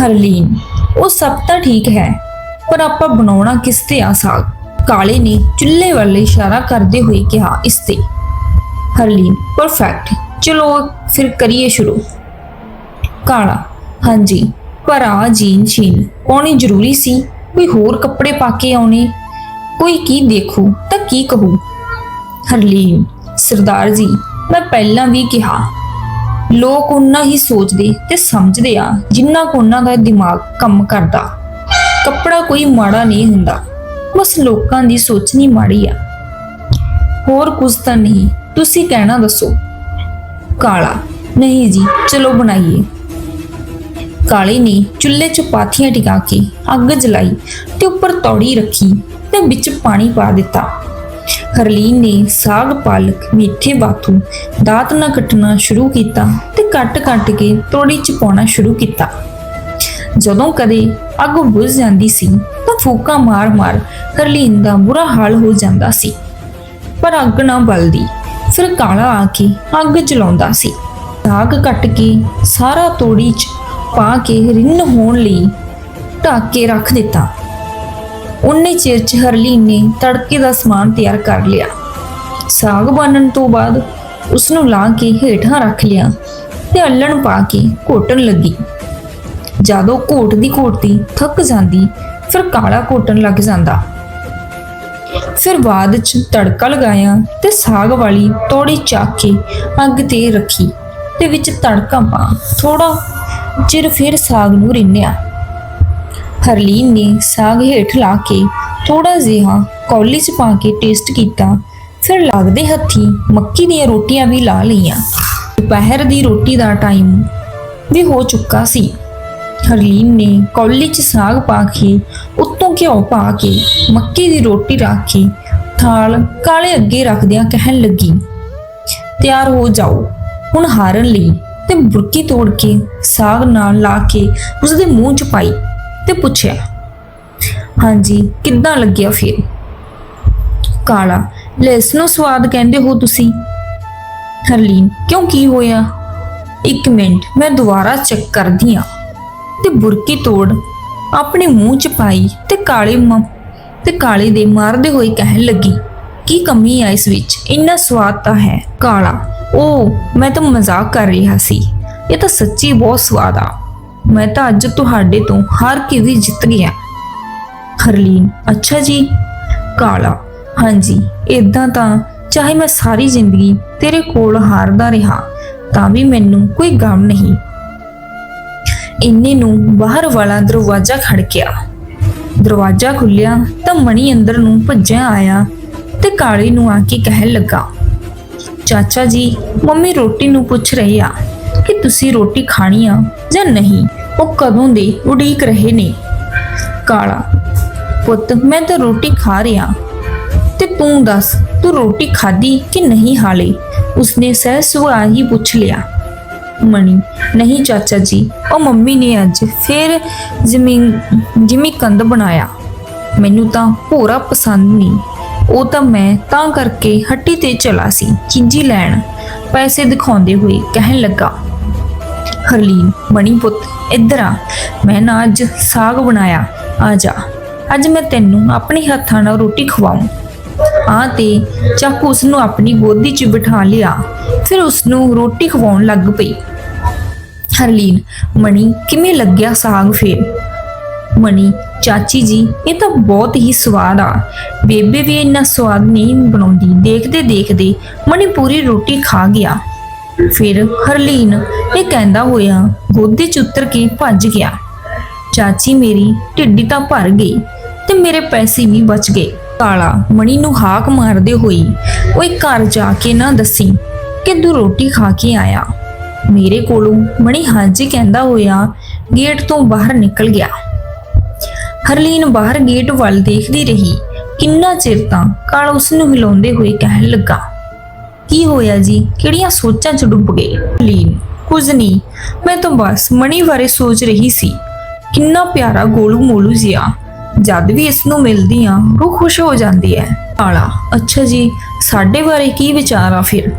ਹਰਲੀਨ, ਉਹ ਸਭ ਤਾਂ ਠੀਕ ਹੈ, ਪਰ ਆਪਾਂ ਬਣਾਉਣਾ ਕਿਸ ਤੇ ਆ ਸਾਗ? ਕਾਲੇ ਨੇ ਚੁੱਲ੍ਹੇ ਵੱਲ ਇਸ਼ਾਰਾ ਕਰਦੇ ਹੋਏ ਕਿਹਾ, ਇਸ ਤੇ। ਹਰਲੀਨ ਪਰਫੈਕਟ ਚਲੋ, ਫਿਰ ਕਰੀਏ ਸ਼ੁਰੂ। ਕਾਲਾ, ਹਾਂਜੀ, ਪਰ ਆ ਜੀਨ ਸ਼ੀਨ ਪਾਉਣੀ ਜ਼ਰੂਰੀ ਸੀ। ਕੋਈ ਹੋਰ ਕੱਪੜੇ ਪਾ ਕੇ ਆਉਣੇ? ਕੋਈ ਕੀ ਦੇਖੂ ਤਾਂ ਕੀ ਕਹੂ? ਹਰਲੀਨ, ਸਰਦਾਰ ਜੀ, ਮੈਂ ਪਹਿਲਾਂ ਵੀ ਕਿਹਾ, ਲੋਕ ਉਹਨਾਂ ਹੀ ਸੋਚਦੇ ਤੇ ਸਮਝਦੇ ਆ ਜਿੰਨਾ ਕੁ ਉਹਨਾਂ ਦਾ ਦਿਮਾਗ ਕੰਮ ਕਰਦਾ। ਕੱਪੜਾ ਕੋਈ ਮਾੜਾ ਨਹੀਂ ਹੁੰਦਾ, ਬਸ ਲੋਕਾਂ ਦੀ ਸੋਚਣੀ ਮਾੜੀ ਆ। ਹੋਰ ਕੁਝ ਤਾਂ ਨਹੀਂ, ਤੁਸੀਂ ਕਹਿਣਾ ਦੱਸੋ। ਕਾਲਾ, ਨਹੀਂ ਜੀ, ਚਲੋ ਬਣਾਈਏ। ਕਾਲੇ ਨੇ ਚੁੱਲ੍ਹੇ 'ਚ ਪਾਥੀਆਂ ਟਿਕਾ ਕੇ ਅੱਗ ਜਲਾਈ ਤੇ ਉੱਪਰ ਤੌੜੀ ਰੱਖੀ ਤੇ ਵਿੱਚ ਪਾਣੀ ਪਾ ਦਿੱਤਾ। ਹਰਲੀਨ ਨੇ ਸਾਗ ਪਾਲਕ ਮਿੱਠੇ ਬਾਥੂ, ਦਾਤ ਨਾ ਕੱਟਣਾ ਸ਼ੁਰੂ ਕੀਤਾ ਤੇ ਕੱਟ-ਕੱਟ ਕੇ ਤੋੜੀ 'ਚ ਪਾਉਣਾ ਸ਼ੁਰੂ ਕੀਤਾ। ਜਦੋਂ ਕਦੇ ਅੱਗ ਬੁਝ ਜਾਂਦੀ ਸੀ ਤਾਂ ਫੂਕਾਂ ਮਾਰ-ਮਾਰ ਹਰਲੀਨ ਦਾ ਬੁਰਾ ਹਾਲ ਹੋ ਜਾਂਦਾ ਸੀ। ਪਰ ਅੱਗ ਨਾ ਬਲਦੀ, ਫਿਰ ਕਾਲਾ ਆ ਕੇ ਅੱਗ ਜਲਾਉਂਦਾ ਸੀ। ਦਾਗ ਕੱਟ ਕੇ ਸਾਰਾ ਤੋੜੀ 'ਚ ਪਾ ਕੇ ਰਿੰਨ ਹੋਣ ਲਈ ਢੱਕ ਕੇ ਰੱਖ ਦਿੱਤਾ। ਉਹਨੇ ਚਿਰ 'ਚ ਹਰਲੀਨ ਨੇ ਤੜਕੇ ਦਾ ਸਮਾਨ ਤਿਆਰ ਕਰ ਲਿਆ। ਸਾਗ ਬਣਨ ਤੋਂ ਬਾਅਦ ਉਸ ਨੂੰ ਲਾ ਕੇ ਹੇਠਾਂ ਰੱਖ ਲਿਆ ਤੇ ਅੱਲਣ ਪਾ ਕੇ ਘੋਟਣ ਲੱਗੀ। ਜਦੋਂ ਘੋਟਦੀ ਘੋਟਦੀ ਥੱਕ ਜਾਂਦੀ, ਫਿਰ ਕਾਲਾ ਘੋਟਣ ਲੱਗ ਜਾਂਦਾ। ਫਿਰ ਬਾਅਦ ਚ ਤੜਕਾ ਲਗਾਇਆ ਤੇ ਸਾਗ ਵਾਲੀ ਤੋੜੀ ਚੱਕ ਕੇ ਅੱਗ ਤੇ ਰੱਖੀ ਤੇ ਵਿੱਚ ਤੜਕਾ ਪਾ ਥੋੜਾ ਚਿਰ ਫਿਰ ਸਾਗ ਨੂੰ ਰਿੰਨਿਆ। ਹਰਲੀਨ ਨੇ ਸਾਗ ਹੇਠ ਲਾ ਕੇ ਥੋੜਾ ਜਿਹਾ ਕੌਲੀ 'ਚ ਪਾ ਕੇ ਟੇਸਟ ਕੀਤਾ। ਫਿਰ ਲੱਗਦੇ ਹੱਥੀ ਮੱਕੀ ਦੀਆਂ ਰੋਟੀਆਂ ਵੀ ਲਾ ਲਈਆਂ। ਦੁਪਹਿਰ ਦੀ ਰੋਟੀ ਦਾ ਟਾਈਮ ਵੀ ਹੋ ਚੁੱਕਾ ਸੀ। ਹਰਲੀਨ ਨੇ ਕੌਲੀ 'ਚ ਸਾਗ ਪਾ ਕੇ ਉੱਤੋਂ ਘਿਓ ਪਾ ਕੇ ਮੱਕੀ ਦੀ ਰੋਟੀ ਰੱਖ ਕੇ ਥਾਲ ਕਾਲੇ ਅੱਗੇ ਰੱਖਦਿਆਂ ਕਹਿਣ ਲੱਗੀ, ਤਿਆਰ ਹੋ ਜਾਓ, ਹੁਣ ਹਾਰਨ ਲਈ। ਤੇ ਬੁਰਕੀ ਤੋੜ ਕੇ ਸਾਗ ਨਾਲ ਲਾ ਕੇ ਉਸਦੇ ਮੂੰਹ 'ਚ ਪਾਈ ਤੇ ਪੁੱਛਿਆ, ਹਾਂਜੀ, ਕਿੱਦਾਂ ਲੱਗਿਆ ਫਿਰ? ਕਾਲਾ ਲੈ ਇਸ ਨੂੰ ਸਵਾਦ ਕਹਿੰਦੇ ਹੋ ਤੁਸੀਂ? ਹਰਲੀਨ, ਕਿਉਂ ਕੀ ਹੋਇਆ? ਇੱਕ ਮਿੰਟ, ਮੈਂ ਦੁਬਾਰਾ ਚੈੱਕ ਕਰਦੀ ਆ ਤੇ ਬੁਰਕੀ ਤੋੜ ਆਪਣੇ ਮੂੰਹ 'ਚ ਪਾਈ ਤੇ ਕਾਲੇ ਮ, ਤੇ ਕਾਲੇ ਦੇ ਮਾਰਦੇ ਹੋਏ ਕਹਿਣ ਲੱਗੀ, ਕੀ ਕਮੀ ਆ ਇਸ ਵਿੱਚ? ਇੰਨਾ ਸਵਾਦ ਤਾਂ ਹੈ ਕਾਲਾ। ਉਹ ਮੈਂ ਤਾਂ ਮਜ਼ਾਕ ਕਰ ਰਿਹਾ ਸੀ। ਇਹ ਤਾਂ ਸੱਚੀ ਬਹੁਤ ਸਵਾਦ ਆ। ਮੈਂ ਤਾਂ ਅੱਜ ਤੁਹਾਡੇ ਤੋਂ ਹਾਰ ਕੇ ਵੀ ਜਿੱਤ ਗਿਆ। ਹਰਲੀਨ, ਅੱਛਾ ਜੀ। ਕਾਲਾ, ਹਾਂਜੀ ਇਦਾਂ ਤਾਂ ਚਾਹੇ ਮੈਂ ਸਾਰੀ ਜ਼ਿੰਦਗੀ ਤੇਰੇ ਕੋਲ ਹਾਰਦਾ ਰਿਹਾ, ਤਾਂ ਵੀ ਮੈਨੂੰ ਕੋਈ ਗਮ ਨਹੀਂ। ਇੰਨੇ ਨੂੰ ਬਾਹਰ ਵਾਲਾ ਦਰਵਾਜ਼ਾ ਖੜਕਿਆ ਦਰਵਾਜ਼ਾ ਖੁੱਲਿਆ ਤਾਂ ਮਣੀ ਅੰਦਰ ਨੂੰ ਭੱਜਿਆ ਆਇਆ ਤੇ ਕਾਲੇ ਨੂੰ ਆ ਕੇ ਕਹਿਣ ਲੱਗਾ ਚਾਚਾ ਜੀ, ਮੰਮੀ ਰੋਟੀ ਨੂੰ ਪੁੱਛ ਰਹੇ ਆ ਕਿ ਤੁਸੀਂ ਰੋਟੀ ਖਾਣੀ ਆ ਜਾਂ ਨਹੀਂ? ਉਹ ਕਦੋਂ ਦੇ ਉਡੀਕ ਰਹੇ ਨੇ? ਕਾਲਾ, ਪੁੱਤ, ਮੈਂ ਤਾਂ ਰੋਟੀ ਖਾ ਰਿਹਾ। ਤੇ ਤੂੰ ਦੱਸ, ਤੂੰ ਰੋਟੀ ਖਾਧੀ ਕਿ ਨਹੀਂ ਹਾਲੇ? ਉਸਨੇ ਸਹਿ ਸੁਭਾਅ ਹੀ ਪੁੱਛ ਲਿਆ। ਮਣੀ ਨਹੀਂ ਚਾਚਾ ਜੀ, ਉਹ ਮੰਮੀ ਨੇ ਅੱਜ ਫੇਰ ਜ਼ਮੀਨ ਜਿਮੀ ਕੰਦ ਬਣਾਇਆ। ਮੈਨੂੰ ਤਾਂ ਭੋਰਾ ਪਸੰਦ ਨਹੀਂ। ਉਹ ਤਾਂ ਮੈਂ ਤਾਂ ਕਰਕੇ ਹੱਟੀ ਤੇ ਚਲਾ ਸੀ, ਚੀਜ਼ੀ ਲੈਣ। ਪੈਸੇ ਦਿਖਾਉਂਦੇ ਹੋਏ ਕਹਿਣ ਲੱਗਾ, ਹਰਲੀਨ, ਮਣੀ ਪੁੱਤ, ਇੱਧਰ ਆ। ਮੈਂ ਨਾ ਅੱਜ ਸਾਗ ਬਣਾਇਆ, ਆ ਜਾ। ਅੱਜ ਮੈਂ ਤੈਨੂੰ ਆਪਣੇ ਹੱਥਾਂ ਨਾਲ ਰੋਟੀ ਖਵਾਉਂ। ਆ ਤੇ ਚਾਕੂ ਉਸ ਨੂੰ ਆਪਣੀ ਗੋਦੀ 'ਚ ਬਿਠਾ ਲਿਆ। ਫਿਰ ਉਸ ਨੂੰ ਰੋਟੀ ਖਵਾਉਣ ਲੱਗ ਪਈ। ਹਰਲੀਨ, ਮਣੀ, ਕਿਵੇਂ ਲੱਗਿਆ ਸਾਗ ਫੇਰ? ਮਣੀ ਚਾਚੀ ਜੀ, ਇਹ ਤਾਂ ਬਹੁਤ ਹੀ ਸਵਾਦ ਆ। ਬੇਬੇ ਵੀ ਇੰਨਾ ਸਵਾਦ ਨਹੀਂ ਬਣਾਉਂਦੀ। ਦੇਖਦੇ ਦੇਖਦੇ ਮਣੀ ਪੂਰੀ ਰੋਟੀ ਖਾ ਗਿਆ। ਫਿਰ ਹਰਲੀਨ ਇਹ ਕਹਿੰਦਾ ਹੋਇਆ, ਗੋਦੀ 'ਚ ਉਤਰ ਕੇ ਭੱਜ ਗਿਆ। ਚਾਚੀ ਮੇਰੀ ਢਿੱਡੀ ਤਾਂ ਭਰ ਗਈ ਤੇ ਮੇਰੇ ਪੈਸੇ ਵੀ ਬਚ ਗਏ। ਕਾਲਾ ਮਣੀ ਨੂੰ ਹਾਕ ਮਾਰਦੇ ਹੋਈ ਓਏ ਘਰ ਜਾ ਕੇ ਨਾ ਦੱਸੀ ਕਿ ਤੂੰ ਰੋਟੀ ਖਾ ਕੇ ਆਇਆ। ਮੇਰੇ ਕੋਲੋਂ ਮਣੀ ਹਾਂਜੀ ਕਹਿੰਦਾ ਹੋਇਆ, ਗੇਟ ਤੋਂ ਬਾਹਰ ਨਿਕਲ ਗਿਆ। ਹਰਲੀਨ ਬਾਹਰ ਗੇਟ ਵੱਲ ਦੇਖਦੀ ਰਹੀ। ਕਿੰਨਾ ਚਿਰ ਤਾਂ ਕਾਲ ਉਸ ਨੂੰ ਹਿਲਾਉਂਦੇ ਹੋਏ ਕਹਿਣ ਲੱਗਾ, ਕੀ ਹੋਇਆ ਜੀ? ਕਿਹੜੀਆਂ ਸੋਚਾਂ 'ਚ ਡੁੱਬ ਗਏ? ਹਰਲੀਨ, ਕੁਝ ਨਹੀਂ, ਮੈਂ ਤਾਂ ਬਸ ਮਣੀ ਬਾਰੇ ਸੋਚ ਰਹੀ ਸੀ। ਕਿੰਨਾ ਪਿਆਰਾ ਗੋਲੂ ਮੋਲੂ ਜਿਹਾ। ਜਦ ਵੀ ਇਸ ਨੂੰ ਮਿਲਦੀ ਆ ਰੂਹ ਖੁਸ਼ ਹੋ ਜਾਂਦੀ ਹੈ ਕਾਲਾ, ਅੱਛਾ ਜੀ, ਸਾਡੇ ਬਾਰੇ ਕੀ ਵਿਚਾਰ ਆ ਫਿਰ?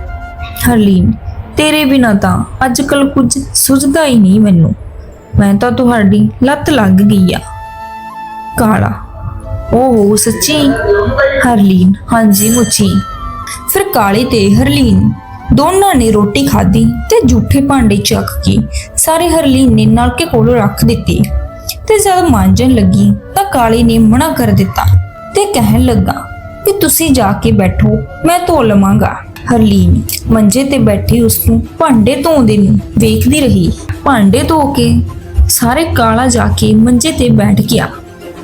ਹਰਲੀਨ, ਤੇਰੇ ਬਿਨਾ ਤਾਂ ਅੱਜ ਕੱਲ ਕੁਝ ਸੁਝਦਾ ਹੀ ਨਹੀਂ ਮੈਨੂੰ। ਮੈਂ ਤਾਂ ਤੁਹਾਡੀ ਲੱਤ ਲੱਗ ਗਈ ਆ। ਕਾਲਾ। ਓਹ ਸੱਚੀ? ਹਰਲੀਨ। ਹਾਂਜੀ, ਮੁੱਚੀ। ਫਿਰ ਕਾਲੇ ਤੇ ਹਰਲੀਨ। ਦੋਨਾਂ ਨੇ ਰੋਟੀ ਖਾਧੀ ਤੇ ਝੂਠੇ ਭਾਂਡੇ ਚੱਕ ਕੇ ਸਾਰੇ ਹਰਲੀਨ ਨੇ ਨਲਕੇ ਕੋਲ ਰੱਖ ਦਿੱਤੇ। ਤੇ ਜਦ ਮਾਂਜਣ ਲੱਗੀ ਤਾਂ ਕਾਲੇ ਨੇ ਮਨਾ ਕਰ ਦਿੱਤਾ ਤੇ ਕਹਿਣ ਲੱਗਾ ਕਿ ਤੁਸੀਂ ਜਾ ਕੇ ਬੈਠੋ, ਮੈਂ ਧੋ ਲਵਾਂਗਾ। ਹਰਲੀਨ ਮੰਜੇ ਤੇ ਬੈਠੀ ਉਸ ਨੂੰ ਭਾਂਡੇ ਧੋਂਦੇ ਨੂੰ ਵੇਖਦੀ ਰਹੀ। ਭਾਂਡੇ ਧੋ ਕੇ ਸਾਰੇ ਕਾਲਾ ਜਾ ਕੇ ਮੰਜੇ ਤੇ ਬੈਠ ਗਿਆ।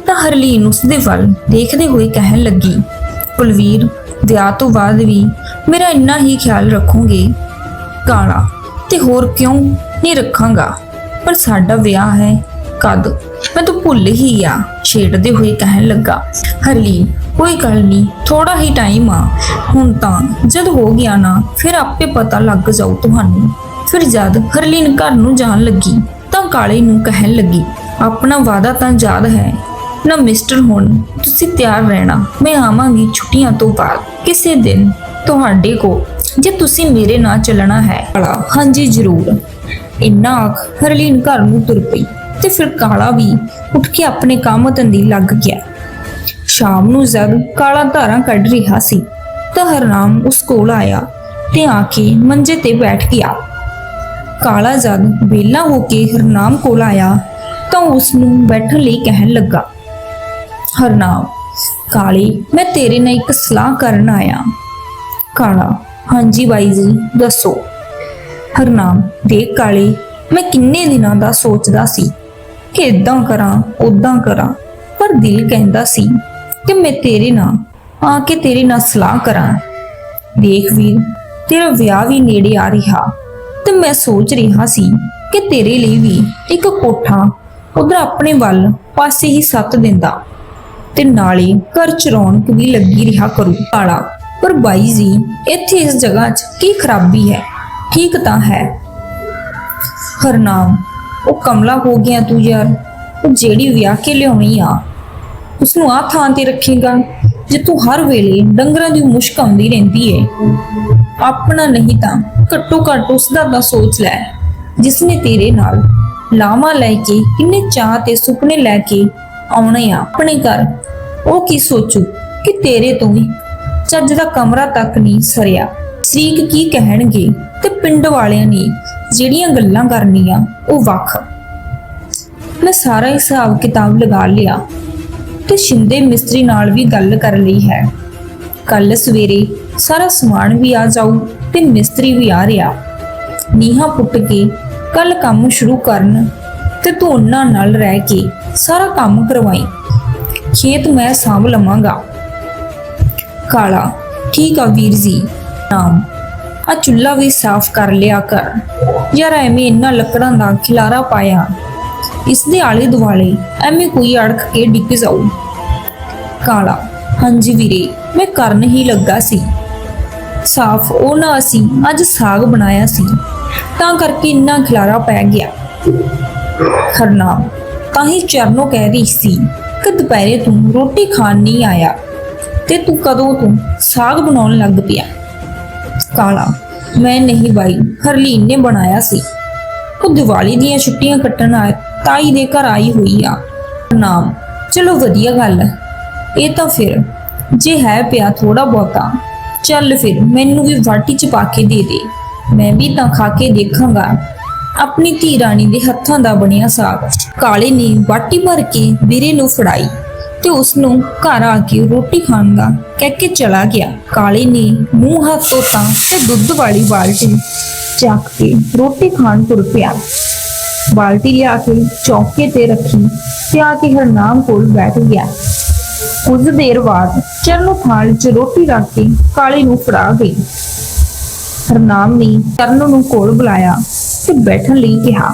ਤਾਂ ਹਰਲੀਨ ਉਸ ਦੇ ਵੱਲ ਦੇਖਦੇ ਹੋਏ ਕਹਿਣ ਲੱਗੀ, ਕੁਲਵੀਰ, ਵਿਆਹ ਤੋਂ ਬਾਅਦ ਵੀ ਮੇਰਾ ਇੰਨਾ ਹੀ ਖਿਆਲ ਰੱਖੋਗੇ। ਕਾਲਾ, ਤੇ ਹੋਰ ਕਿਉਂ ਨਹੀਂ ਰੱਖਾਂਗਾ? ਪਰ ਸਾਡਾ ਵਿਆਹ ਹੈ, ਕਦ? ਮੈਂ ਤਾਂ ਭੁੱਲ ਹੀ ਆ ਛੇੜਦੇ ਹੋਏ ਕਹਿਣ ਲੱਗਾ। ਹਰਲੀਨ, ਕੋਈ ਗੱਲ ਨਹੀਂ ਥੋੜਾ ਹੀ ਟਾਈਮ ਆ। ਹੁਣ ਤਾਂ ਜਦ ਹੋ ਗਿਆ ਨਾ, ਫਿਰ ਆਪੇ ਪਤਾ ਲੱਗ ਜਾਊ ਤੁਹਾਨੂੰ। ਫਿਰ ਜਦ ਹਰਲੀਨ ਘਰ ਨੂੰ ਜਾਣ ਲੱਗੀ, ਤਾਂ ਕਾਲੇ ਨੂੰ ਕਹਿਣ ਲੱਗੀ, ਆਪਣਾ ਵਾਦਾ ਤਾਂ ਯਾਦ ਹੈ ਨਾ ਮਿਸਟਰ ਹੁਣ, ਤੁਸੀਂ ਤਿਆਰ ਰਹਿਣਾ। ਮੈਂ ਆਵਾਂਗੀ ਛੁੱਟੀਆਂ ਤੋਂ ਬਾਅਦ, ਕਿਸੇ ਦਿਨ। ਤੁਹਾਡੇ ਕੋ ਜੇ ਤੁਸੀਂ ਮੇਰੇ ਨਾਲ ਚੱਲਣਾ ਹੈ। ਕਾਲਾ ਹਾਂਜੀ, ਜ਼ਰੂਰ। ਇੰਨਾ ਆਖ ਹਰਲੀਨ ਘਰ ਨੂੰ ਤੁਰ ਪਈ ਤੇ ਫਿਰ ਕਾਲਾ ਵੀ ਉੱਠ ਕੇ ਆਪਣੇ ਕੰਮ ਧੰਦੇ ਲੱਗ ਗਿਆ। ਸ਼ਾਮ ਨੂੰ ਜਦ ਕਾਲਾ ਧਾਰਾਂ ਕੱਢ ਰਿਹਾ ਸੀ, ਤਾਂ ਹਰਨਾਮ ਉਸ ਕੋਲ ਆਇਆ ਤੇ ਆ ਕੇ ਮੰਜੇ ਤੇ ਬੈਠ ਗਿਆ। ਕਾਲਾ ਜਦ ਵਿਹਲਾ ਹੋ ਕੇ ਹਰਨਾਮ ਕੋਲ ਆਇਆ, ਤਾਂ ਉਸ ਨੂੰ ਬੈਠਣ ਲਈ ਕਹਿਣ ਲੱਗਾ ਹਰਨਾਮ, ਕਾਲੀ, ਮੈਂ ਤੇਰੇ ਨਾਲ ਇੱਕ ਸਲਾਹ ਕਰਨ ਆਇਆ। ਕਾਲਾ, ਹਾਂਜੀ ਬਾਈ ਜੀ, ਦੱਸੋ। ਹਰਨਾਮ, ਦੇਖ ਕਾਲੀ, ਮੈਂ ਕਿੰਨੇ ਦਿਨਾਂ ਦਾ ਸੋਚਦਾ ਸੀ। ਕਿ ਇਦਾਂ ਕਰਾਂ ਉਦਾਂ ਕਰਾਂ, ਪਰ ਦਿਲ ਕਹਿੰਦਾ ਸੀ ਕਿ ਮੈਂ ਤੇਰੇ ਨਾਲ, ਆ ਕੇ ਤੇਰੇ ਨਾਲ ਸਲਾਹ ਕਰਾਂ। ਦੇਖ ਵੀਰ, ਤੇਰਾ ਵਿਆਹ ਵੀ ਨੇੜੇ ਆ ਰਿਹਾ, ਤੇ ਮੈਂ ਸੋਚ ਰਿਹਾ ਸੀ ਕਿ ਤੇਰੇ ਲਈ ਵੀ ਇੱਕ ਕੋਠਾ ਉਧਰ ਆਪਣੇ ਵੱਲ ਪਾਸੇ ਹੀ ਸੱਤ ਦਿੰਦਾ। ਤੇ ਨਾਲੇ ਘਰ ਚ ਰੌਣਕ ਵੀ ਲੱਗੀ ਰਿਹਾ ਕਰੂ ਕਾਲਾ ਪਰ ਬਾਈ ਜੀ, ਇੱਥੇ ਇਸ ਜਗ੍ਹਾ 'ਚ ਕੀ ਖਰਾਬੀ ਹੈ? ਠੀਕ ਤਾਂ ਹੈ। ਹਰਨਾਮ, ਉਹ ਕਮਲਾ ਹੋ ਗਿਆ ਤੂੰ ਯਾਰ। ਉਹ ਜਿਹੜੀ ਵਿਆਹ ਕੇ ਲਿਆਉਣੀ ਆ ਉਸ ਨੂੰ ਆ ਥਾਂ ਤੇ ਰੱਖੇਗਾ ਜੇ ਤੂੰ ਹਰ ਵੇਲੇ ਡੰਗਰਾਂ ਦੀ ਮੁਸ਼ਕ ਆਉਂਦੀ ਰਹਿੰਦੀ ਏ। ਆਪਣਾ ਨਹੀਂ ਤਾਂ ਘੱਟੋ ਘੱਟ ਉਸ ਦਾ ਤਾਂ ਸੋਚ ਲੈ ਜਿਸ ਨੇ ਤੇਰੇ ਨਾਲ ਲਾਵਾਂ ਲੈ ਕੇ, ਕਿੰਨੇ ਚਾਹ ਤੇ ਸੁਪਨੇ ਲੈ ਕੇ ਆਉਣੇ ਆ ਆਪਣੇ ਘਰ। ਉਹ ਕੀ ਸੋਚੂ ਕਿ ਤੇਰੇ ਤੋਂ ਹੀ? ਚੱਜ ਦਾ ਕਮਰਾ ਤੱਕ ਨਹੀਂ ਸਰਿਆ। ਸਰੀਕ ਕੀ ਕਹਿਣਗੇ ਤੇ ਪਿੰਡ ਵਾਲਿਆਂ ਨੇ ਜਿਹੜੀਆਂ ਗੱਲਾਂ ਕਰਨੀਆਂ ਉਹ ਵੱਖ। ਮੈਂ ਸਾਰਾ ਹਿਸਾਬ ਕਿਤਾਬ ਲਗਾ ਲਿਆ ਤੇ ਸ਼ਿੰਦੇ ਮਿਸਤਰੀ ਨਾਲ ਵੀ ਗੱਲ ਕਰ ਲਈ ਹੈ। ਕੱਲ ਸਵੇਰੇ ਸਾਰਾ ਸਮਾਨ ਵੀ ਆ ਜਾਊ ਤੇ ਮਿਸਤਰੀ ਵੀ ਆ ਰਿਹਾ। ਨੀਹਾਂ ਪੁੱਟ ਕੇ ਕੱਲ ਕੰਮ ਸ਼ੁਰੂ ਕਰਨ ਤੇ ਤੂੰ ਉਹਨਾਂ ਨਾਲ ਰਹਿ ਕੇ ਸਾਰਾ ਕੰਮ ਕਰਵਾਈ। ਖੇਤ ਮੈਂ ਸਾਂਭ ਲਵਾਂਗਾ। ਕਾਲਾ ਠੀਕ ਆ ਵੀਰ ਜੀ? ਨਾਮ, ਆ ਚੁੱਲ੍ਹਾ ਵੀ ਸਾਫ਼ ਕਰ ਲਿਆ ਕਰ। ਯਾਰ ਐਵੇਂ ਇੰਨਾ ਲੱਕੜਾਂ ਦਾ ਖਿਲਾਰਾ ਪਾਇਆ। ਇਸ ਦੇ ਆਲੇ ਦੁਆਲੇ ਐਵੇਂ ਕੋਈ ਅੜਕ ਕੇ ਡਿੱਗ ਜਾਊ। ਕਾਲਾ, ਹਾਂਜੀ ਵੀਰੇ, ਮੈਂ ਕਰਨ ਹੀ ਲੱਗਾ ਸੀ। ਸਾਫ਼ ਉਹ ਨਾ ਅਸੀਂ, ਅੱਜ ਸਾਗ ਬਣਾਇਆ ਸੀ। ਤਾਂ ਕਰਕੇ ਇੰਨਾ ਖਿਲਾਰਾ ਪੈ ਗਿਆ। ਹਰਨਾਮ ਤਾਂ ਹੀ ਚਰਨੋ ਕਹਿ ਰਹੀ ਸੀ। ਕਿ ਦੁਪਹਿਰੇ ਤੂੰ ਰੋਟੀ ਖਾਣ ਨਹੀਂ ਆਇਆ ਤੇ ਤੂੰ ਕਦੋਂ ਤੂੰ ਸਾਗ ਬਣਾਉਣ ਲੱਗ ਪਿਆ? ਕਾਲਾ, ਮੈਂ ਨਹੀਂ ਬਾਈ, ਹਰਲੀਨ ਨੇ ਬਣਾਇਆ ਸੀ। ਉਹ ਦੀਵਾਲੀ ਦੀਆਂ ਛੁੱਟੀਆਂ ਕੱਟਣ ਆ ਤਾਈ ਦੇ ਘਰ ਆਈ ਹੋਈ ਆ। ਨਾਮ, ਚਲੋ ਵਧੀਆ ਗੱਲ ਹੈ। ਇਹ ਤਾਂ ਫਿਰ ਜੇ ਹੈ ਪਿਆ ਥੋੜਾ ਬਹੁਤਾ, ਚੱਲ ਫਿਰ ਮੈਨੂੰ ਵੀ ਵਾਟੀ ਚ ਪਾ ਕੇ ਦੇ ਦੇ। ਮੈਂ ਵੀ ਤਾਂ ਖਾ ਕੇ ਦੇਖਾਂਗਾ। ਆਪਣੀ ਧੀ ਰਾਣੀ ਦੇ ਹੱਥਾਂ ਦਾ ਬਣਿਆ ਸਾਗ। ਕਾਲੇ ਨੇ ਬਾਟੀ ਭਰ ਕੇ ਵੀਰੇ ਨੂੰ ਫੜਾਈ ਤੇ ਉਸ ਨੂੰ ਘਰ ਆ ਕੇ ਰੋਟੀ ਖਾਣ ਦਾ ਕਹਿ ਕੇ ਚਲਾ ਗਿਆ। ਕਾਲੇ ਨੇ ਮੂੰਹ ਹੱਥ ਧੋਤਾ ਤੇ ਦੁੱਧ ਵਾਲੀ ਬਾਲਟੀ ਚੱਕ ਕੇ ਰੋਟੀ ਖਾਣ ਤੁਰ ਪਿਆ। ਬਾਲਟੀ ਲਿਆ ਕੇ ਚੌਕੇ ਤੇ ਰੱਖੀ ਤੇ ਆ ਕੇ ਹਰਨਾਮ ਕੋਲ ਬੈਠ ਗਿਆ। ਕੁਝ ਦੇਰ ਬਾਅਦ ਚਰਨੋ ਥਾਲ 'ਚ ਰੋਟੀ ਰੱਖ ਕੇ ਕਾਲੇ ਨੂੰ ਫੜਾ ਗਈ। ਹਰਨਾਮ ਨੇ ਚਰਨ ਨੂੰ ਕੋਲ ਬੁਲਾਇਆ। ਤੇ ਬੈਠਣ ਲਈ ਕਿਹਾ।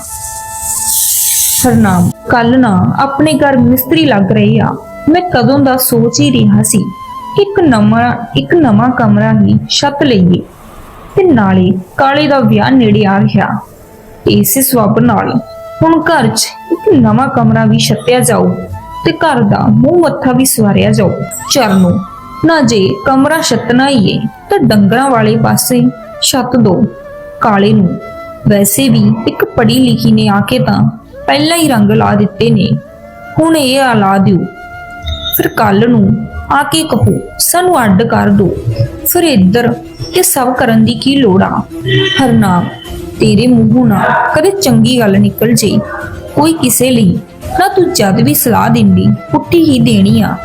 ਹਰਨਾਮ ਕੱਲ ਨਾ ਆਪਣੇ ਘਰ ਮਿਸਤਰੀ ਲੱਗ ਰਹੇ ਆ। ਮੈਂ ਕਦੋਂ ਦਾ ਸੋਚ ਹੀ ਰਿਹਾ ਸੀ ਇੱਕ ਨਵਾਂ ਇੱਕ ਨਵਾਂ ਕਮਰਾ ਹੀ ਛੱਤ ਲਈਏ ਤੇ ਨਾਲੇ ਕਾਲੇ ਦਾ ਵਿਆਹ ਨੇੜੇ ਆ ਰਿਹਾ। ਇਸੇ ਸਬਬ ਨਾਲ ਹੁਣ ਘਰ 'ਚ ਇੱਕ ਨਵਾਂ ਕਮਰਾ ਵੀ ਛੱਤਿਆ ਜਾਊ ਤੇ ਘਰ ਦਾ ਮੂੰਹ ਮੱਥਾ ਵੀ ਸਵਾਰਿਆ ਜਾਊ। ਚਰਨੋ, ਨਾ ਜੇ ਕਮਰਾ ਛੱਤਣਾ ਹੀ ਏ ਤਾਂ ਡੰਗਰਾਂ ਵਾਲੇ ਪਾਸੇ ਛੱਤ ਦੋ, ਕਾਲੇ ਨੂੰ ਵੈਸੇ ਵੀ ਇੱਕ ਪੜ੍ਹੀ ਲਿਖੀ ਨੇ ਆ ਕੇ ਤਾਂ ਪਹਿਲਾਂ ਹੀ ਰੰਗ ਲਾ ਦਿੱਤੇ ਨੇ। ਹੁਣ ਇਹ ਆ ਦਿਓ। ਫਿਰ ਕੱਲ ਨੂੰ ਆ ਕੇ ਕਹੋ, ਸਾਨੂੰ ਅੱਡ ਕਰ ਦੋ। ਫਿਰ ਇੱਧਰ ਇਹ ਸਭ ਕਰਨ ਦੀ ਕੀ ਲੋੜ ਆ? ਹਰਨਾਮ ਤੇਰੇ ਮੂੰਹੋਂ ਨਾ ਕਦੇ ਚੰਗੀ ਗੱਲ ਨਿਕਲ ਜੇ। ਕੋਈ ਕਿਸੇ ਲਈ ਨਾ ਤੂੰ ਜਦ ਵੀ ਸਲਾਹ ਦਿੰਦੀ, ਪੁੱਠੀ ਹੀ ਦੇਣੀ ਆ।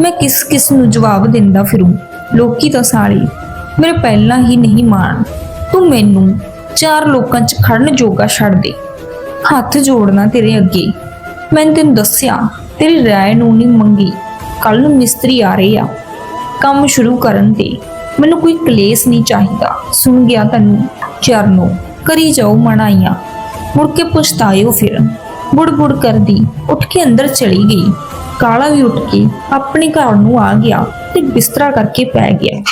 ਮੈਂ ਕਿਸ ਕਿਸ ਨੂੰ ਜਵਾਬ ਦਿੰਦਾ ਫਿਰੂੰ? ਲੋਕੀ ਤਾਂ ਸਾਰੇ ਮੇਰੇ ਪਹਿਲਾਂ ਹੀ ਨਹੀਂ ਮਾਣ। ਤੂੰ ਮੈਨੂੰ ਚਾਰ ਲੋਕਾਂ 'ਚ ਖੜਨ ਜੋਗਾ ਛੱਡ ਦੇ। ਹੱਥ ਜੋੜਨਾ ਤੇਰੇ ਅੱਗੇ। ਮੈਂ ਤੈਨੂੰ ਦੱਸਿਆ, ਤੇਰੀ ਰਾਏ ਨੂੰ ਨਹੀਂ ਮੰਗੀ। ਕੱਲ ਨੂੰ ਮਿਸਤਰੀ ਆ ਰਹੇ ਆ। ਕੰਮ ਸ਼ੁਰੂ ਕਰਨ ਤੇ ਮੈਨੂੰ ਕੋਈ ਕਲੇਸ਼ ਨਹੀਂ ਚਾਹੀਦਾ। ਸੁਣ ਗਿਆ ਤੈਨੂੰ। ਚਰਨੋ, ਕਰੀ ਜਾਓ ਮਣਾਈਆਂ ਮੁੜ ਕੇ ਪਛਤਾਇਓ ਫਿਰ। ਬੁੜ ਬੁੜ ਕਰਦੀ, ਉੱਠ ਕੇ ਅੰਦਰ ਚਲੀ ਗਈ। ਕਾਲਾ ਵੀ ਉੱਠ ਕੇ ਆਪਣੇ ਘਰ ਨੂੰ ਆ ਗਿਆ ਤੇ ਬਿਸਤਰਾ ਕਰਕੇ ਪੈ ਗਿਆ।